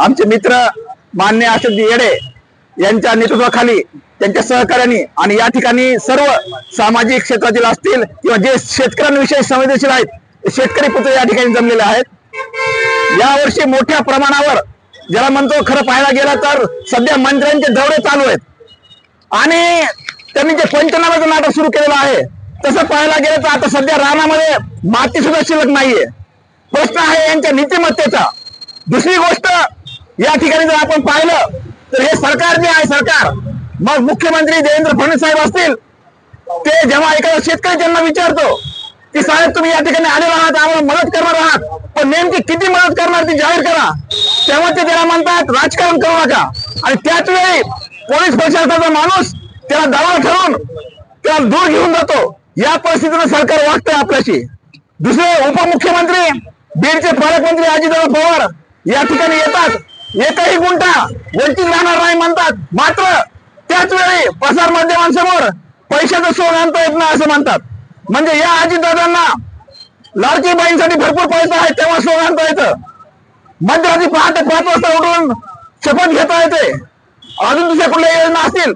आमचे मित्र मान्य अशोक येडे यांच्या नेतृत्वाखाली त्यांच्या सहकार्याने आणि या ठिकाणी सर्व सामाजिक क्षेत्रातील असतील किंवा जे शेतकऱ्यांविषयी संवेदनशील आहेत ते शेतकरी पुत्र या ठिकाणी जमलेले आहेत. यावर्षी मोठ्या प्रमाणावर ज्याला म्हणतो खरं पाहायला गेलं तर सध्या मंत्र्यांचे दौरे चालू आहेत. आणि त्यांनी जे पंचनामाचं नाटक सुरू केलेलं आहे तसं पाहायला गेलं तर आता सध्या रानामध्ये माती सुद्धा शिल्लक नाहीये. प्रश्न आहे यांच्या नीतिमत्तेचा. दुसरी गोष्ट या ठिकाणी जर आपण पाहिलं तर हे सरकार जे आहे सरकार मग मुख्यमंत्री देवेंद्र फडणवीस साहेब असतील ते जेव्हा एखादा शेतकरी त्यांना विचारतो की साहेब तुम्ही या ठिकाणी आले आहात आम्हाला मदत करणार आहात पण नेमकी किती मदत करणार ती जाहीर करा. तेव्हा ते त्याला म्हणतात राजकारण करू नका. आणि त्याच वेळी पोलीस प्रशासनाचा माणूस त्याला दबाव ठरवून त्याला दूर घेऊन जातो. या परिस्थितीनं सरकार वागतंय आपल्याशी. दुसरे उपमुख्यमंत्री बीडचे पालकमंत्री अजितदादा पवार या ठिकाणी येतात. एकही गुंठा वंचित राहणार नाही म्हणतात. मात्र त्याच वेळी प्रसार माध्यमांसमोर पैशाचं सोन आणता येत नाही असं म्हणतात. म्हणजे या अजितदादांना लाडकी बाईंसाठी भरपूर पैसा आहे तेव्हा सोन आणता येतं. मध्यरात्री पहाटे पाच वाजता उठून शपथ घेता येते. अजून दुसऱ्या कुठल्या योजना असतील?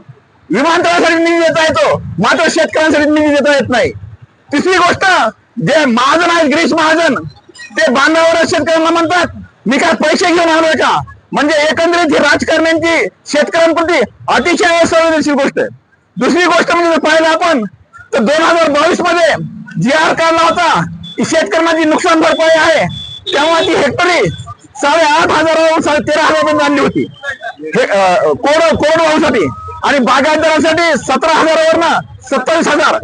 विमानतळासाठी निधी देता येतो. मात्र शेतकऱ्यांसाठी निधी देता येत नाही. तिसरी गोष्ट जे महाजन आहेत गिरीश महाजन ते बांधावर शेतकऱ्यांना म्हणतात मी काय पैसे घेऊन आलोय का? म्हणजे एकंदरीत ही राजकारण्यांची शेतकऱ्यांप्रती अतिशय असंवेदनशील गोष्ट आहे. दुसरी गोष्ट म्हणजे जर पाहिलं आपण तर दोन हजार बावीसमध्ये जी आर काढला होता शेतकऱ्यांची नुकसान भरपाई आहे. तेव्हा ती हेक्टरी साडे आठ हजारावरून साडे तेरा हजारपर्यंत आणली होती. हे कोड कोड आणि बागायतदारांसाठी सतरा हजारावर ना सत्तावीस हजार.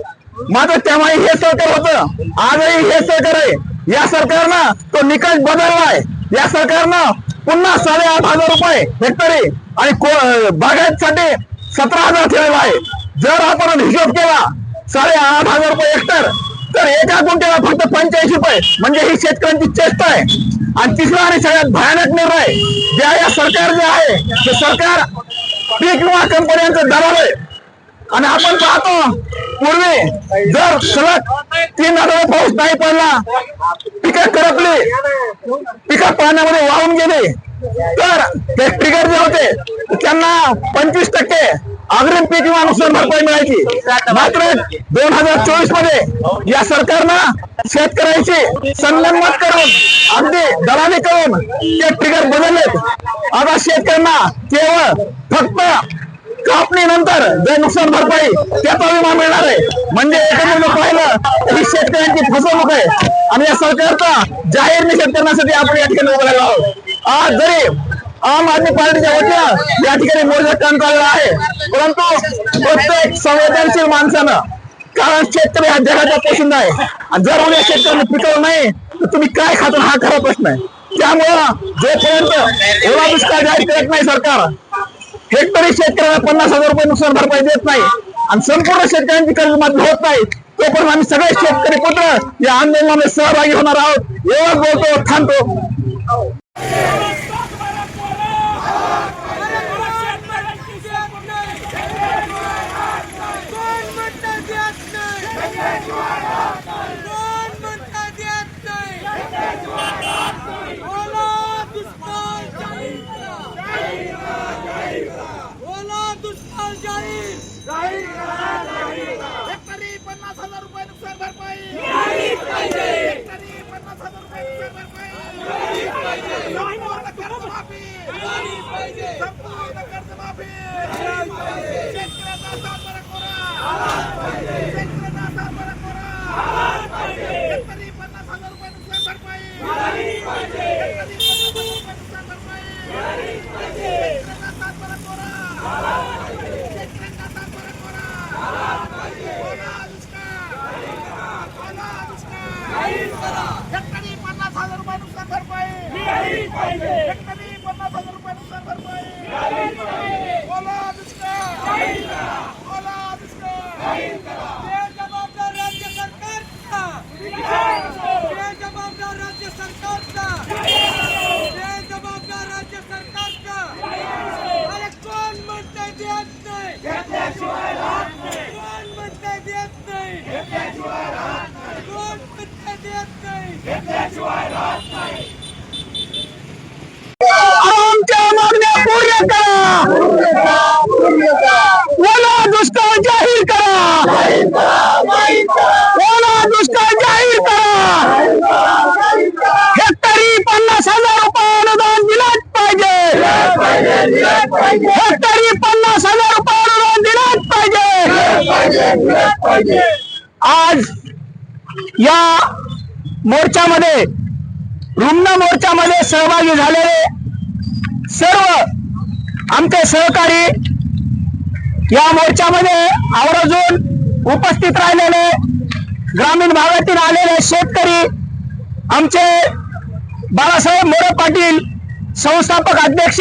मात्र तेव्हाही हे सरकार होतं. आजही हे सरकार आहे. या सरकारनं तो निकष बदललाय. या सरकारनं पुन्हा साडेआठ हजार रुपये हेक्टरी आणि बागायतसाठी सतरा हजार ठेवलेला आहे. जर आपण हिशोब केला साडेआठ हजार रुपये हेक्टर तर एका गुंठ्याला फक्त पंच्याऐंशी रुपये. म्हणजे ही शेतकऱ्यांची चेष्टा आहे. आणि तिसरा आणि सगळ्यात भयानक निर्णय ज्या या सरकार जे आहे ते सरकार पीक विमा कंपन्यांचं दलाल आहे. आणि आपण पाहतो पूर्वी जर सलग तीन आठवडे पाऊस नाही पडला पिकं करपली पिकं पाण्यामध्ये वाहून गेले तर ते ट्रिगर जे होते त्यांना पंचवीस टक्के अग्रिम पीक विमा नुकसान भरपाई मिळायची. मात्र दोन हजार चोवीसमध्ये या सरकारनं शेतकऱ्यांची संलग्न करून अगदी दलाली करून ते ट्रिगर बदललेत. आता शेतकऱ्यांना केवळ फक्त कापणीनंतर जे नुकसान भरपाई त्याचा विमा मिळणार आहे. म्हणजे एकंदरीत पाहिलं ही शेतकऱ्यांची फसवणूक आहे. आणि या सरकारचा जाहीर निषेध करण्यासाठी आपण या ठिकाणी उभं राहिलो आहोत. आज जरी आम आदमी पार्टीच्या वतीनं या ठिकाणी मोर्चा काम चालला आहे परंतु प्रत्येक संवेदनशील माणसानं कारण शेतकरी हा जगाचा पसंद आहे. आणि जर उद्या शेतकऱ्यांना पिकवलं नाही तर तुम्ही काय खाता हा खरा प्रश्न आहे. त्यामुळं जोपर्यंत ओला दुष्काळ जाहीर करत नाही सरकार हेक्टरी शेतकऱ्याला पन्नास हजार रुपये नुकसान भरपाई देत नाही. आणि संपूर्ण शेतकऱ्यांची कर्जमाफी होत नाही. तोपर्यंत आम्ही सगळे शेतकरी पुत्र या आंदोलनामध्ये सहभागी होणार आहोत. एवढं बोलतो थांबतो. आमच्या मागण्या पूर्ण करा ओला दुष्काळ जाहीर करा ओला दुष्काळ जाहीर करा हेक्टरी पन्नास हजार रुपये अनुदान दिलाच पाहिजे हेक्टरी पन्नास हजार रुपये अनुदान दिलाच पाहिजे आज या मोर्चामध्ये रुग्ण मोर्चामध्ये सहभागी झालेले सर्व आमचे सहकारी या मोर्चामध्ये आवर्जून उपस्थित राहिलेले ग्रामीण भागातील आलेले शेतकरी आमचे बाळासाहेब मोरे पाटील संस्थापक अध्यक्ष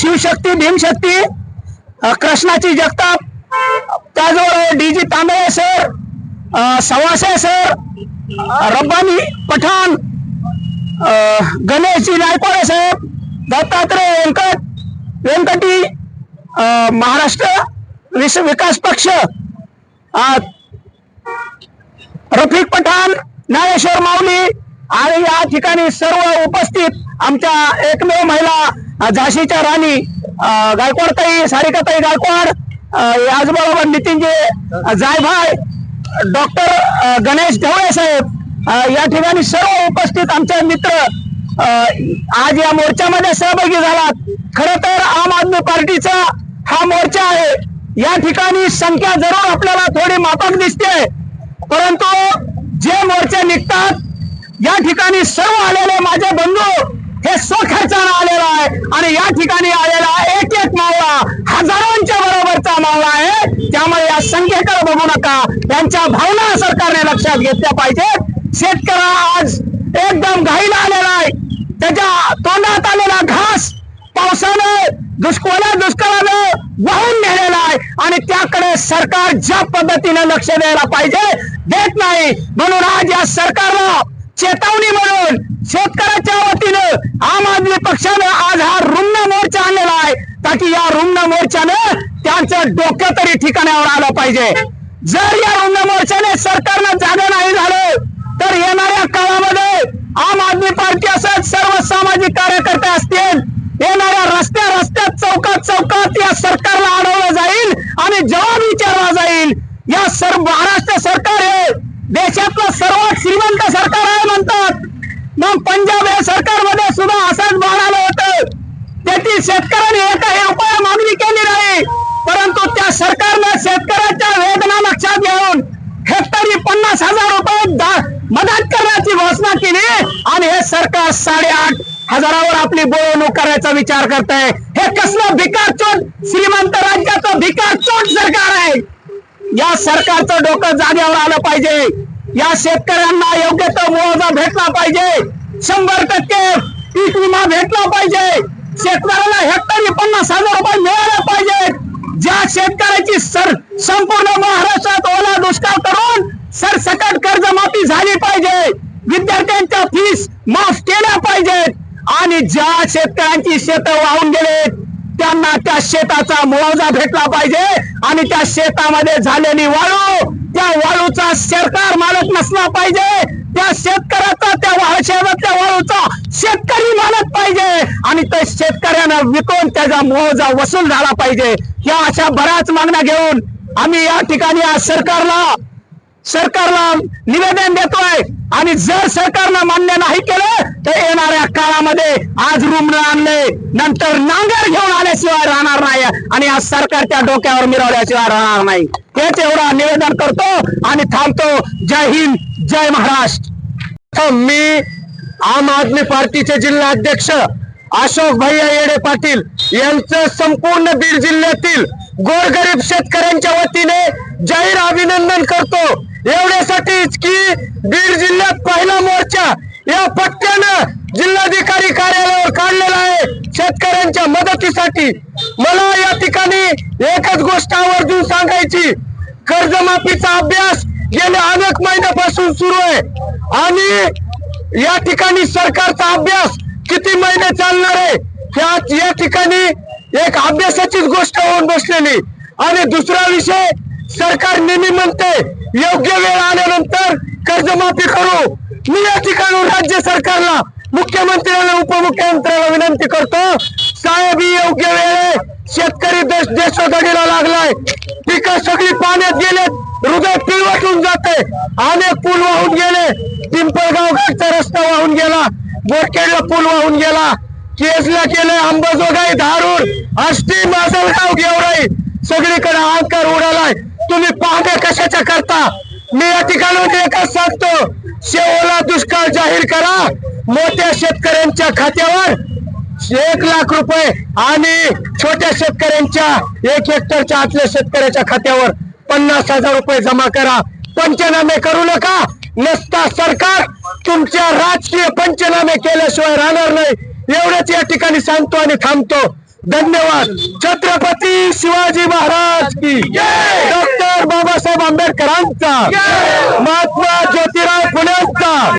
शिवशक्ती भीमशक्ती कृष्णाची जगताप त्याचबरोबर डी जी तांबे सर अ, सवासे सर रब्बानी पठाण गणेश गणेशजी नायकवाडे साहेब दत्तात्रय व्यंकट व्यंकटी महाराष्ट्र विस- विकास पक्ष रफिक पठाण नागेश्वर माऊली आणि या ठिकाणी सर्व उपस्थित आमच्या एकमेव महिला झाशीच्या राणी गायकवाडताई सारिकाताई गायकवाड याचबरोबर नितीनजी जायभाय डॉक्टर गणेश ढवळे साहेब या ठिकाणी सर्व उपस्थित आमचे मित्र आज या मोर्चामध्ये सहभागी झालात. खर तर आम आदमी पार्टीचा हा मोर्चा आहे. या ठिकाणी संख्या जरूर आपल्याला थोडी माफक दिसते. परंतु जे मोर्चे निघतात या ठिकाणी सर्व आलेले माझे बंधू हे स्वखर्चानं आलेला आहे. आणि या ठिकाणी आलेला एक एक मावळा हजारोंच्या बरोबरचा मावळा आहे. संख्येकडे बघू नका. त्यांच्या भावना सरकारने लक्षात घेतल्या पाहिजेत. शेतकरी आज एकदम घाईला आलेला आहे. त्याच्या तोंडात आलेला घास पावसानं दुष्कोला दुष्काळानं वाहून नेलेला आहे. आणि त्याकडे सरकार ज्या पद्धतीने लक्ष द्यायला पाहिजे देत नाही. म्हणून आज या सरकारला चेतावणी म्हणून शेतकऱ्याच्या वतीनं आम आदमी पक्षानं आज हा रुग्ण मोर्चा आणलेला आहे. ताकी या रुग्ण मोर्चानं त्यांचं डोकं तरी ठिकाणावर आलं पाहिजे. जर या रुग्ण मोर्चाने सरकारनं जागा नाही झालं तर येणाऱ्या काळामध्ये आम आदमी पार्टी असत सर्व सामाजिक कार्यकर्ते असतील. येणाऱ्या रस्त्या रस्त्यात चौकात चौकात या सरकारला अडवलं जाईल आणि जवाब विचारला जाईल. या सर्व महाराष्ट्र सरकार हे देशातलं सर्वात श्रीमंत सरकार आहे म्हणतात मग पंजाब या सरकारमध्ये सुद्धा असंच म्हणालं होतं त्याची शेतकऱ्यांनी एकही रुपया मागणी केली नाही परंतु त्या सरकारनं शेतकऱ्याच्या वेदना लक्षात घेऊन हेक्टरी पन्नास हजार रुपये मदत करण्याची घोषणा केली आणि हे सरकार साडेआठ हजारावर आपली बोलवणूक करायचा विचार करत आहे हे कसलं भिकार चोट? श्रीमंत राज्याचं भिकार चोट सरकार आहे. या सरकारचं डोकं जागेवर आलं पाहिजे. या शेतकऱ्यांना योग्य तो मुआवजा भेटला पाहिजे. शंभर टक्के पीक विमा भेटला पाहिजे. शेतकऱ्याला हेक्टरी पन्नास हजार रुपये मिळाले पाहिजे ज्या शेतकऱ्याची सर संपूर्ण महाराष्ट्रात ओला दुष्काळ करून सरसकट कर्जमाफी झाली पाहिजे. विद्यार्थ्यांच्या फीस माफ केल्या पाहिजेत. आणि ज्या शेतकऱ्यांची शेत वाहून गेलेत त्यांना त्या शेताचा मुआवजा भेटला पाहिजे. आणि त्या शेतामध्ये झालेली वाळू त्या वाळूचा सरकार मालक नसला पाहिजे. त्या शेतकऱ्याचा त्या शेतातल्या वाळूचा शेतकरी मालक पाहिजे. आणि त्या शेतकऱ्यांना विकून त्याचा मुआवजा वसूल झाला पाहिजे. या अशा बऱ्याच मागण्या घेऊन आम्ही या ठिकाणी आज सरकारला सरकारला निवेदन देतोय. आणि जर सरकारनं मान्य नाही केलं तर येणाऱ्या काळामध्ये आज रुग्ण आणले नंतर नांगर घेऊन आल्याशिवाय राहणार नाही. आणि आज सरकारच्या डोक्यावर मिरवल्याशिवाय राहणार नाही. हेच एवढा निवेदन करतो आणि थांबतो. जय हिंद जय महाराष्ट्र. मी आम आदमी पार्टीचे जिल्हा अध्यक्ष अशोक भैया येडे पाटील यांचं संपूर्ण बीड जिल्ह्यातील गोरगरीब शेतकऱ्यांच्या वतीने जाहीर अभिनंदन करतो. एवढ्यासाठीच की बीड जिल्ह्यात पहिला मोर्चा या पट्ट्यानं जिल्हाधिकारी कार्यालयावर काढलेला आहे. शेतकऱ्यांच्या मदतीसाठी. मला या ठिकाणी एकच गोष्ट आवर्जून सांगायची. कर्जमाफीचा अभ्यास गेल्या अनेक महिन्यापासून सुरू आहे. आणि या ठिकाणी सरकारचा अभ्यास किती महिने चालणार आहे या या ठिकाणी एक अभ्यासाचीच गोष्ट होऊन बसलेली. आणि दुसरा विषय सरकार नेहमी म्हणते योग्य वेळ आल्यानंतर कर्जमाफी करू. मी या ठिकाणी राज्य सरकारला मुख्यमंत्र्यांना उपमुख्यमंत्र्याला विनंती करतो. साहेब ही योग्य वेळ शेतकरी देश देशोधडीला लागलाय. पिकं सगळी पाण्यात गेलेत. हृदय पिळवटून जाते. अनेक पूल वाहून गेले. पिंपळगाव घाटचा रस्ता वाहून गेला. बोरखेडला पूल वाहून गेला. केसला केलं अंबाजोगाई धारूर. आष्टी माजलगाव गेवराई. सगळीकडे अंकार उडालाय. तुम्ही पाहणे कशाच्या करता? मी या ठिकाणी एकच सांगतो शेवला दुष्काळ जाहीर करा. मोठ्या शेतकऱ्यांच्या खात्यावर एक लाख रुपये आणि छोट्या शेतकऱ्यांच्या एक हेक्टरच्या आतल्या शेतकऱ्याच्या खात्यावर पन्नास हजार रुपये जमा करा. पंचनामे करू नका. नसता सरकार तुमच्या राजकीय पंचनामे केल्याशिवाय राहणार नाही. एवढंच या ठिकाणी सांगतो आणि थांबतो. धन्यवाद छत्रपती शिवाजी महाराज की डॉक्टर बाबासाहेब आंबेडकरांचा महात्मा ज्योतिराव फुलेंचा.